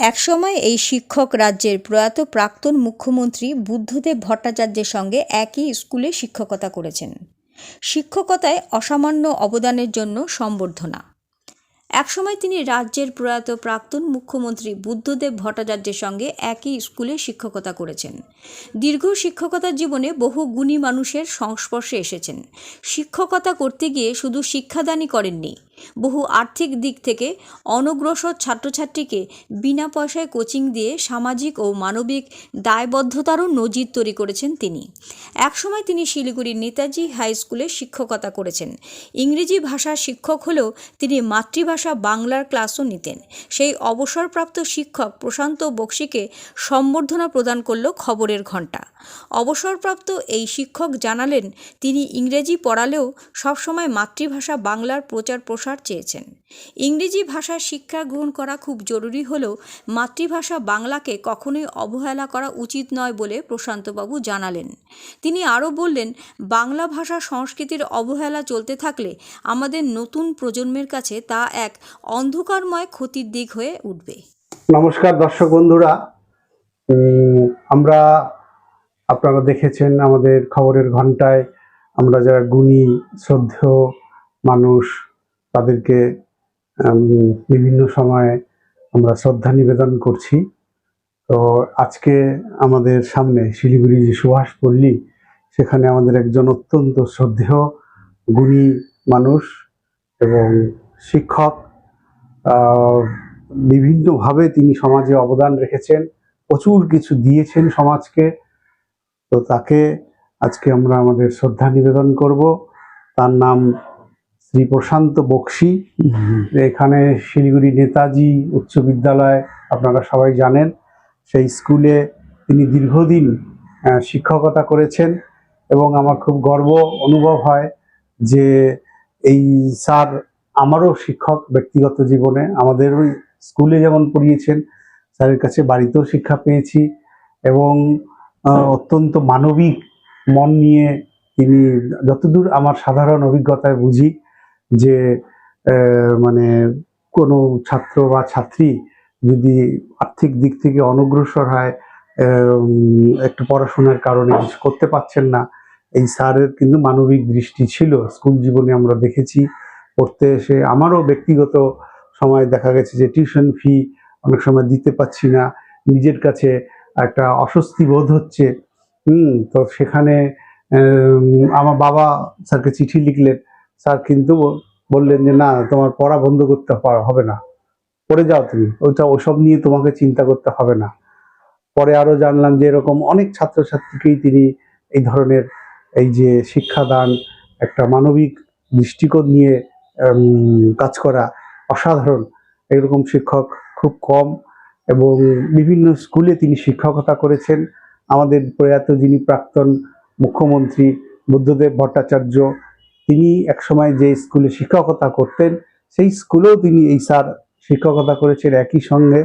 একসময় এই শিক্ষক রাজ্যের প্রয়াত প্রাক্তন মুখ্যমন্ত্রী বুদ্ধদেব ভট্টাচার্যের সঙ্গে একই স্কুলে শিক্ষকতা করেছেন। শিক্ষকতায় অসামান্য অবদানের জন্য সম্বর্ধনা। একসময় তিনি রাজ্যের প্রয়াত প্রাক্তন মুখ্যমন্ত্রী বুদ্ধদেব ভট্টাচার্যের সঙ্গে একই স্কুলে শিক্ষকতা করেছেন। দীর্ঘ শিক্ষকতার জীবনে বহু গুণী মানুষের সংস্পর্শে এসেছেন। শিক্ষকতা করতে গিয়ে শুধু শিক্ষাদানই করেননি বহু আর্থিক দিক থেকে অনগ্রসর ছাত্রছাত্রীকে বিনা পয়সায় কোচিং দিয়ে সামাজিক ও মানবিক দায়বদ্ধতারও নজির তৈরি করেছেন তিনি। একসময় তিনি শিলিগুড়ির নেতাজি হাই স্কুলে শিক্ষকতা করেছেন। ইংরেজি ভাষার শিক্ষক হলেও তিনি মাতৃভাষা বাংলার ক্লাসও নিতেন। সেই অবসরপ্রাপ্ত শিক্ষক প্রশান্ত বক্সিকে সম্বর্ধনা প্রদান করল খবরের ঘণ্টা। অবসরপ্রাপ্ত এই শিক্ষক জানালেন, তিনি ইংরেজি পড়ালেও সবসময় মাতৃভাষা বাংলার প্রচার প্রসার চেয়েছেন। ইংরেজি ভাষার শিক্ষা গ্রহণ করা খুব জরুরি হলেও মাতৃভাষা বাংলাকে কখনোই অবহেলা করা উচিত নয় বলে প্রশান্তবাবু জানালেন। তিনি আরও বললেন, বাংলা ভাষা সংস্কৃতির অবহেলা চলতে থাকলে আমাদের নতুন প্রজন্মের কাছে তা এক অন্ধকারময় ক্ষতির দিক হয়ে উঠবে। নমস্কার দর্শক বন্ধুরা। আমরা আপনারা দেখেছেন আমাদের খবরের ঘন্টায় আমরা যারা গুণী, শ্রদ্ধেয় মানুষ তাদেরকে বিভিন্ন সময়ে আমরা শ্রদ্ধা নিবেদন করছি। তো আজকে আমাদের সামনে শিলিগুড়ি যে সুভাষ পল্লী, সেখানে আমাদের একজন অত্যন্ত শ্রদ্ধেয় গুণী মানুষ এবং শিক্ষক বিভিন্নভাবে তিনি সমাজে অবদান রেখেছেন, প্রচুর কিছু দিয়েছেন সমাজকে। তো তাকে আজকে আমরা আমাদের শ্রদ্ধা নিবেদন করব। তার নাম শ্রী প্রশান্ত বক্সি। এখানে শিলিগুড়ি নেতাজি উচ্চ বিদ্যালয়, আপনারা সবাই জানেন, সেই স্কুলে তিনি দীর্ঘদিন শিক্ষকতা করেছেন এবং আমার খুব গর্ব অনুভব হয় যে এই স্যার আমারও শিক্ষক ব্যক্তিগত জীবনে, আমাদের স্কুলে যেমন পড়িয়েছেন, স্যারের কাছে বাড়িতেও শিক্ষা পেয়েছি এবং অত্যন্ত মানবিক মন নিয়ে তিনি যতদূর আমার সাধারণ অভিজ্ঞতায় বুঝি যে মানে কোনো ছাত্র বা ছাত্রী যদি আর্থিক দিক থেকে অনগ্রসর হয় একটু পড়াশোনার কারণে কিছু করতে পারছেন না, এই স্যারের কিন্তু মানবিক দৃষ্টি ছিল। স্কুল জীবনে আমরা দেখেছি, পড়তে এসে আমারও ব্যক্তিগত সময় দেখা গেছে যে, টিউশন ফি অনেক সময় দিতে পারছি না, নিজের কাছে একটা অস্বস্তি বোধ হচ্ছে। হুম, তো সেখানে আমার বাবা স্যারকে চিঠি লিখলেন স্যার কিন্তু বললেন যে, না, তোমার পড়া বন্ধ করতে হবে না। পড়ে যাও তুমি। ওইটা ওসব নিয়ে তোমাকে চিন্তা করতে হবে না। পরে আরও জানলাম যে, এরকম অনেক ছাত্রছাত্রীকেই তিনি এই ধরনের এই যে শিক্ষাদান, একটা মানবিক দৃষ্টিকোণ নিয়ে কাজ করা অসাধারণ। এরকম শিক্ষক খুব কম এবং বিভিন্ন স্কুলে তিনি শিক্ষকতা করেছেন। আমাদের প্রয়াত যিনি প্রাক্তন মুখ্যমন্ত্রী বুদ্ধদেব ভট্টাচার্য তিনি একসময় যে স্কুলে শিক্ষকতা করতেন, সেই স্কুলেও তিনি এই স্যার শিক্ষকতা করেছেন একই সঙ্গে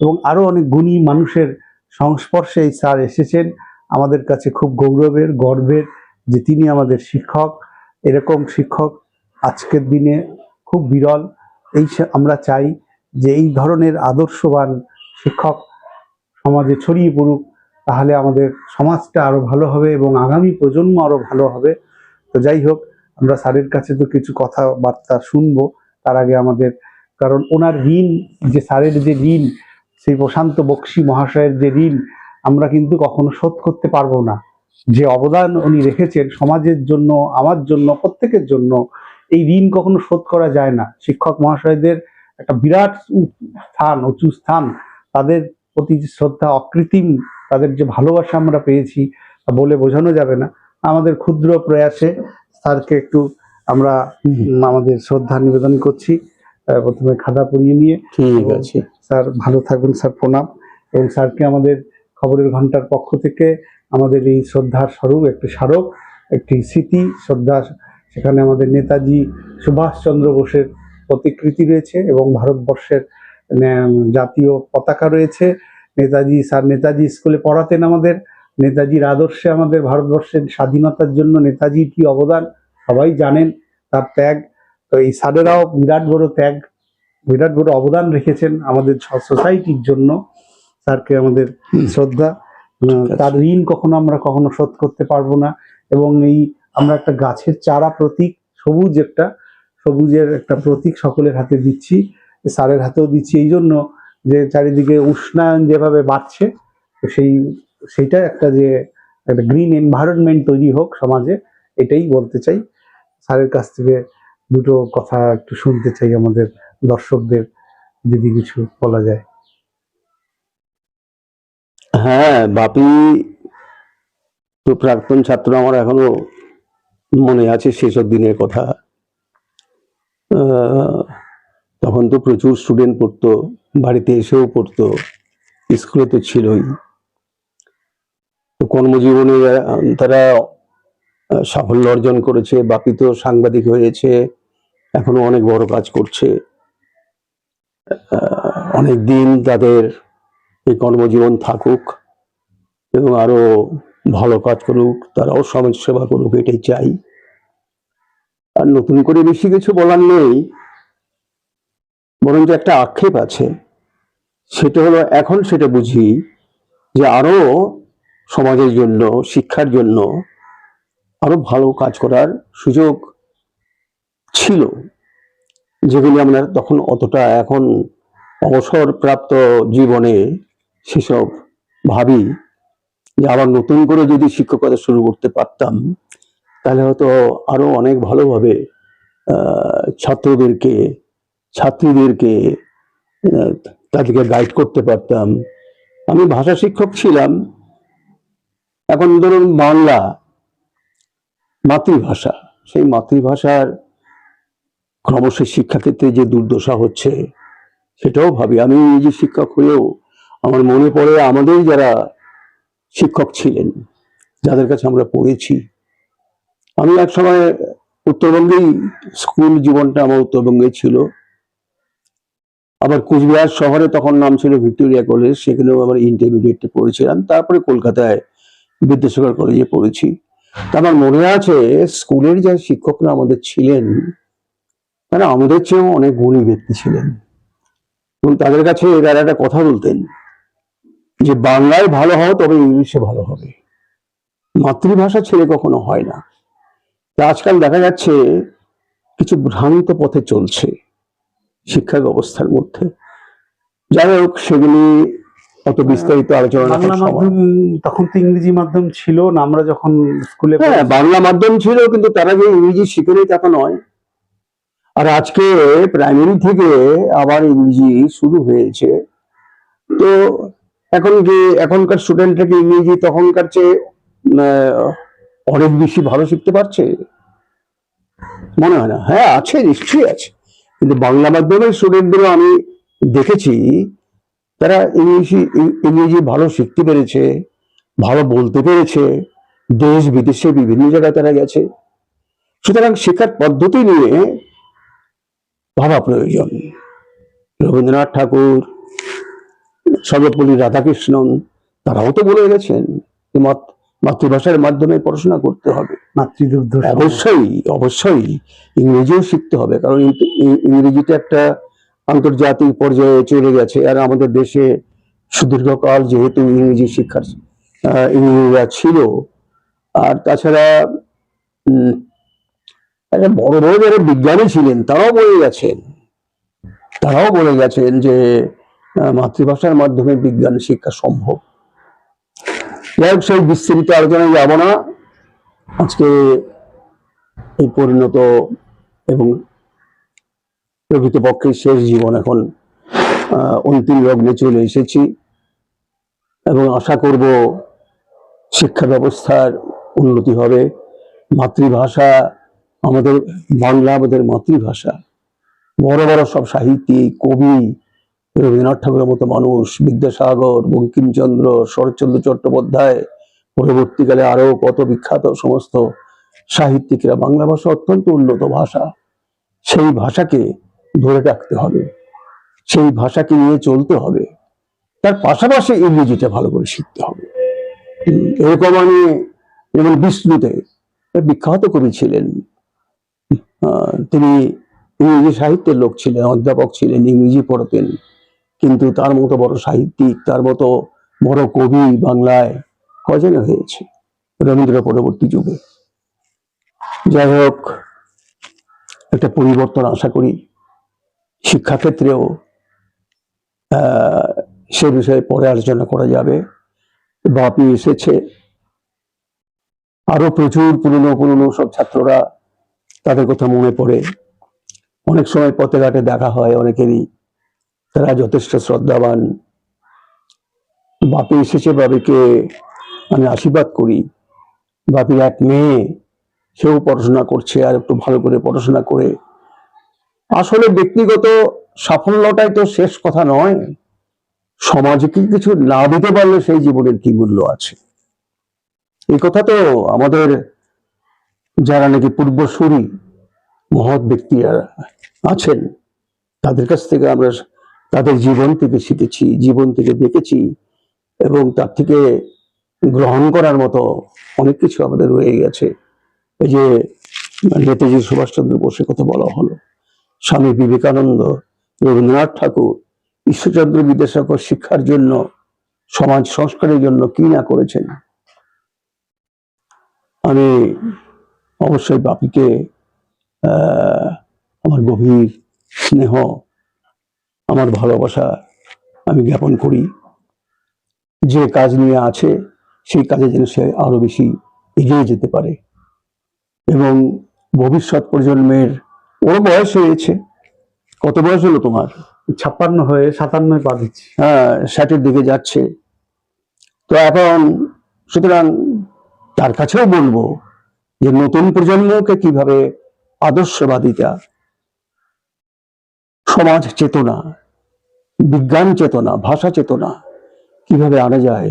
এবং আরও অনেক গুণী মানুষের সংস্পর্শে এই স্যার এসেছেন। আমাদের কাছে খুব গৌরবের, গর্বের যে তিনি আমাদের শিক্ষক, এরকম শিক্ষক আজকের দিনে খুব বিরল। এই আমরা চাই যে এই ধরনের আদর্শবান শিক্ষক সমাজে ছড়িয়ে পড়ুক, তাহলে আমাদের সমাজটা আরও ভালো হবে এবং আগামী প্রজন্ম আরও ভালো হবে। তো যাই হোক আমরা স্যারের কাছে তো কিছু কথাবার্তা শুনব, তার আগে আমাদের, কারণ ওনার ঋণ, যে স্যারের যে ঋণ, সেই প্রশান্ত বক্সি মহাশয়ের যে ঋণ, আমরা কিন্তু কখনো শোধ করতে পারব না। যে অবদান উনি রেখেছেন সমাজের জন্য, আমার জন্য, প্রত্যেকের জন্য, এই ঋণ কখনো শোধ করা যায় না। শিক্ষক মহাশয়দের একটা বিরাট স্থান, উঁচু স্থান, তাদের প্রতি যে শ্রদ্ধা অকৃত্রিম, তাদের যে ভালোবাসা আমরা পেয়েছি বলে বোঝানো যাবে না। আমাদের ক্ষুদ্র প্রয়াসে স্যারকে একটু আমরা আমাদের শ্রদ্ধা নিবেদন করছি প্রথমে খাদা পরিয়ে নিয়ে। ঠিক আছে। স্যার ভালো থাকবেন স্যার প্রণাম। এবং স্যারকে আমাদের খবরের ঘণ্টার পক্ষ থেকে আমাদের এই শ্রদ্ধার স্বরূপ একটি স্মারক একটি স্মৃতি শ্রদ্ধা সেখানে আমাদের নেতাজি সুভাষচন্দ্র বোসের প্রতিকৃতি রয়েছে এবং ভারতবর্ষের জাতীয় পতাকা রয়েছে। নেতাজি স্যার নেতাজি স্কুলে পড়াতেন আমাদের। নেতাজির আদর্শে আমাদের ভারতবর্ষের স্বাধীনতার জন্য নেতাজির কি অবদান? সবাই জানেন তার ত্যাগ। তো এই স্যারেরাও বিরাট বড় ত্যাগ বিরাট বড় অবদান রেখেছেন আমাদের সোসাইটির জন্য। স্যারকে আমাদের শ্রদ্ধা। তার ঋণ কখনো আমরা কখনো শোধ করতে পারব না। এবং এই আমরা একটা গাছের চারা প্রতীক সবুজ একটা সবুজের একটা প্রতীক সকলের হাতে দিচ্ছি স্যারের হাতেও দিচ্ছি। এই জন্য যে চারিদিকে উষ্ণায়ন যেভাবে বাড়ছে তো সেই সেইটা একটা যে একটা গ্রিন এনভায়রনমেন্ট তৈরি হোক সমাজে, এটাই বলতে চাই। স্যারের কাছ থেকে দুটো কথা একটু শুনতে চাই আমাদের দর্শকদের, যদি কিছু বলা যায়। হ্যাঁ বাপি তো প্রাক্তন ছাত্র আমার এখনও মনে আছে সেসব দিনের কথা। তখন তো প্রচুর স্টুডেন্ট পড়তো, বাড়িতে এসেও পড়তো, স্কুলে তো ছিলই। কর্মজীবনে তারা সাফল্য অর্জন করেছে বাপি তো সাংবাদিক হয়েছে, এখনও অনেক বড় কাজ করছে। অনেক দিন তাদের এই কর্মজীবন থাকুক এবং আরও ভালো কাজ করুক, তারাও সমাজ সেবা করুক, এটাই চাই। আর নতুন করে বেশি কিছু বলার নেই, বরঞ্চ একটা আক্ষেপ আছে। সেটা হলো, এখন সেটা বুঝি যে আরও সমাজের জন্য, শিক্ষার জন্য আরও ভালো কাজ করার সুযোগ ছিল, যেগুলি আমরা তখন অতটা এখন অবসরপ্রাপ্ত জীবনে সেসব ভাবি। যে আবার নতুন করে যদি শিক্ষকতা শুরু করতে পারতাম, তাহলে হয়তো আরও অনেক ভালোভাবে ছাত্রদেরকে, ছাত্রীদেরকে তাদেরকে গাইড করতে পারতাম। আমি ভাষা শিক্ষক ছিলাম এখন ধরুন বাংলা মাতৃভাষা, সেই মাতৃভাষার ক্রমশ শিক্ষাক্ষেত্রে যে দুর্দশা হচ্ছে, সেটাও ভাবি। আমি নিজে শিক্ষক হয়েও আমার মনে পড়ে আমাদের যারা শিক্ষক ছিলেন, যাদের কাছে আমরা পড়েছি, আমি এক সময় উত্তরবঙ্গেই স্কুল জীবনটা আমার উত্তরবঙ্গে ছিল। আবার কুচবিহার শহরে তখন নাম ছিল ভিক্টোরিয়া কলেজ, সেখানেও আমার ইন্টারমিডিয়েটে পড়েছিলাম। তারপরে কলকাতায় বিদ্যাসাগর কলেজে পড়েছি। আমার মনে আছে, স্কুলের যে শিক্ষকরা আমাদের ছিলেন, তারা আমাদের চেয়েও অনেক গুণী ব্যক্তি ছিলেন। এবং তাদের কাছে তারা একটা কথা বলতেন যে, বাংলায় ভালো হও, তবে ইংলিশে ভালো হবে। মাতৃভাষা ছেড়ে কখনো হয় না। তা আজকাল দেখা যাচ্ছে, কিছু ভ্রান্ত পথে চলছে শিক্ষা ব্যবস্থার মধ্যে। যাই হোক, সেগুলি অত বিস্তারিত আলোচনা তখন তো ইংরেজি মাধ্যম ছিল না আমরা যখন স্কুলে হ্যাঁ বাংলা মাধ্যম ছিল কিন্তু তারা যে ইংরেজি শিখে নেই তা নয়। আর আজকে প্রাইমারি থেকে আবার ইংরেজি শুরু হয়েছে। তো এখন কি এখনকার স্টুডেন্টরা কি ইংরেজি তখনকার চেয়ে অনেক বেশি ভালো শিখতে পারছে? মনে হয় না। হ্যাঁ আছে নিশ্চয়ই আছে। কিন্তু বাংলা মাধ্যমের স্টুডেন্টদেরও আমি দেখেছি তারা ইংরেজি ইংরেজি ভালো শিখতে পেরেছে ভালো বলতে পেরেছে দেশ বিদেশে বিভিন্ন জায়গায় তারা গেছে। সুতরাং শিক্ষার পদ্ধতি নিয়ে ভাবা প্রয়োজন। রবীন্দ্রনাথ ঠাকুর সর্বপল্লী রাধাকৃষ্ণন তারাও তো বলে গেছেন মাতৃভাষার মাধ্যমে পড়াশোনা করতে হবে। মাতৃদুগ্ধ অবশ্যই অবশ্যই ইংরেজিও শিখতে হবে কারণ ইং- ইং- ইংরেজিটা একটা আন্তর্জাতিক পর্যায়ে চলে গেছে আর আমাদের দেশে সুদীর্ঘকাল যেহেতু ইংরেজি শিক্ষার ইংরেজিরা ছিল। আর তাছাড়া বড় বড় যারা বিজ্ঞানী ছিলেন তারাও বলে গেছেন, তারাও বলে গেছেন যে মাতৃভাষার মাধ্যমে বিজ্ঞান শিক্ষা সম্ভব। যাই হোক, সেই বিস্তৃত আলোচনায় যাব না। আজকে এই পরিণত এবং প্রকৃতপক্ষে শেষ জীবন এখন অন্তিম লগ্নে চলে এসেছি এবং আশা করব শিক্ষা ব্যবস্থার উন্নতি হবে। মাতৃভাষা আমাদের, বাংলা আমাদের মাতৃভাষা। বড় বড় সব সাহিত্যিক কবি, রবীন্দ্রনাথ ঠাকুরের মতো মানুষ, বিদ্যাসাগর, বঙ্কিমচন্দ্র, শরৎচন্দ্র চট্টোপাধ্যায়, পরবর্তীকালে আরও কত বিখ্যাত সমস্ত সাহিত্যিকরা, বাংলা ভাষা অত্যন্ত উন্নত ভাষা। সেই ভাষাকে ধরে রাখতে হবে। সেই ভাষাকে নিয়ে চলতে হবে। তার পাশাপাশি ইংরেজিটা ভালো করে শিখতে হবে। এরকম আমি যেমন বিষ্ণুতে বিখ্যাত কবি ছিলেন তিনি ইংরেজি সাহিত্যের লোক ছিলেন, অধ্যাপক ছিলেন, ইংরেজি পড়তেন। কিন্তু তার মতো বড় সাহিত্যিক, তার মতো বড় কবি বাংলায় কজনে হয়েছে রবীন্দ্র পরবর্তী যুগে? যাই হোক, একটা পরিবর্তন আশা করি শিক্ষাক্ষেত্রেও সে বিষয়ে পরে আলোচনা করা যাবে। বাপি এসেছে। আরও প্রচুর পুরনো পুরনো সব ছাত্ররা তাদের কথা মনে পড়ে। অনেক সময় পথে ঘাটে দেখা হয় অনেকেরই। তারা যথেষ্ট শ্রদ্ধাবান। বাপি এসেছে বাবিকে আমি আশীর্বাদ করি। বাপির এক মেয়ে, সেও পড়াশোনা করছে আর একটু ভালো করে পড়াশোনা করে আসলে ব্যক্তিগত সাফল্যটাই তো শেষ কথা নয়। সমাজকে কিছু না দিতে পারলে সেই জীবনের কি মূল্য আছে? এই কথা তো আমাদের যারা নাকি পূর্বসূরি মহৎ ব্যক্তিরা আছেন, তাদের কাছ থেকে আমরা তাদের জীবন থেকে শিখেছি, জীবন থেকে দেখেছি এবং তার থেকে গ্রহণ করার মতো অনেক কিছু আমাদের রয়ে গেছে। এই যে নেতাজি সুভাষচন্দ্র বোসের কথা বলা হলো। স্বামী বিবেকানন্দ, রবীন্দ্রনাথ ঠাকুর, ঈশ্বরচন্দ্র বিদ্যাসাগর শিক্ষার জন্য, সমাজ সংস্কারের জন্য কি না করেছেন? আমি অবশ্যই বাপিকে আমার গভীর স্নেহ, আমার ভালোবাসা আমি জ্ঞাপন করি। যে কাজ নিয়ে আছে, সেই কাজে যেন সে আরও বেশি এগিয়ে যেতে পারে। এবং ভবিষ্যৎ প্রজন্মের ওর বয়স হয়েছে। কত বয়স হলো তোমার? ছাপ্পান্ন হয়ে সাতান্ন পা দিচ্ছি। হ্যাঁ ষাটের দিকে যাচ্ছে। তো এখন সুতরাং তার কাছেও বলব যে নতুন প্রজন্মকে কীভাবে আদর্শবাদিতা সমাজ চেতনা বিজ্ঞান চেতনা ভাষা চেতনা কীভাবে আনা যায়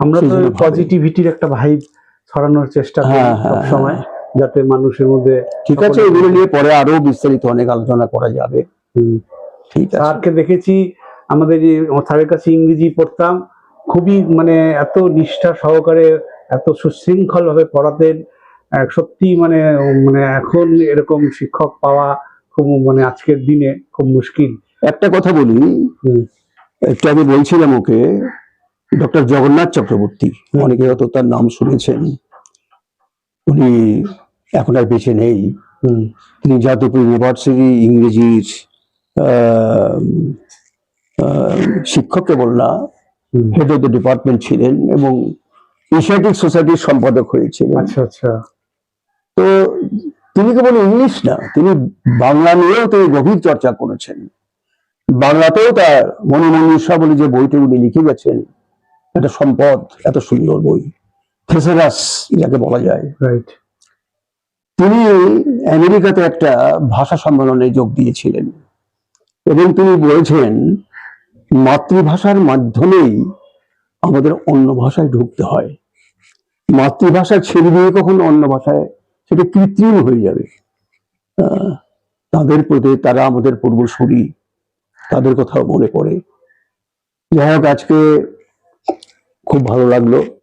আমরা তো পজিটিভিটির একটা ভাইব ছড়ানোর চেষ্টা করি হ্যাঁ, হ্যাঁ, সবসময়। যাতে মানুষের মধ্যে ঠিক আছে এগুলো নিয়ে পরে আরও বিস্তারিত অনেক আলোচনা করা যাবে। ঠিক আছে। স্যারকে দেখেছি আমাদের স্যারের কাছে ইংরেজি পড়তাম। খুবই মানে এত নিষ্ঠা সহকারে এত সুশৃঙ্খল ভাবে পড়াতেন সত্যি মানে মানে এখন এরকম শিক্ষক পাওয়া খুব মানে আজকের দিনে খুব মুশকিল। একটা কথা বলি একটু আগে বলছিলাম ওকে ডক্টর জগন্নাথ চক্রবর্তী। অনেকে হয়তো তার নাম শুনেছেন। উনি এখন আর বেঁচে নেই। তিনি যাদবপুর ইউনিভার্সিটি ইংরেজির শিক্ষক কেবল না হেড অফ দ্য ডিপার্টমেন্ট ছিলেন এবং এশিয়াটিক সোসাইটির সম্পাদক হয়েছিলেন। আচ্ছা আচ্ছা। তো তিনি কেবল ইংলিশ না তিনি বাংলা নিয়েও তিনি গভীর চর্চা করেছেন। বাংলাতেও তার মনোমনীষা বলে যে বইটি উনি লিখে গেছেন একটা সম্পদ এত সুন্দর বই। থেসেরাস যাকে বলা যায়। রাইট তিনি আমেরিকাতে একটা ভাষা সম্মেলনে যোগ দিয়েছিলেন। এবং তিনি বলেছেন মাতৃভাষার মাধ্যমেই আমাদের অন্য ভাষায় ঢুকতে হয়। মাতৃভাষা ছেড়ে দিয়ে কখন অন্য ভাষায়, সেটা কৃত্রিম হয়ে যাবে। তাদের প্রতি তারা আমাদের পূর্বসূরি, তাদের কথাও মনে পড়ে। যাই হোক, আজকে খুব ভালো লাগল।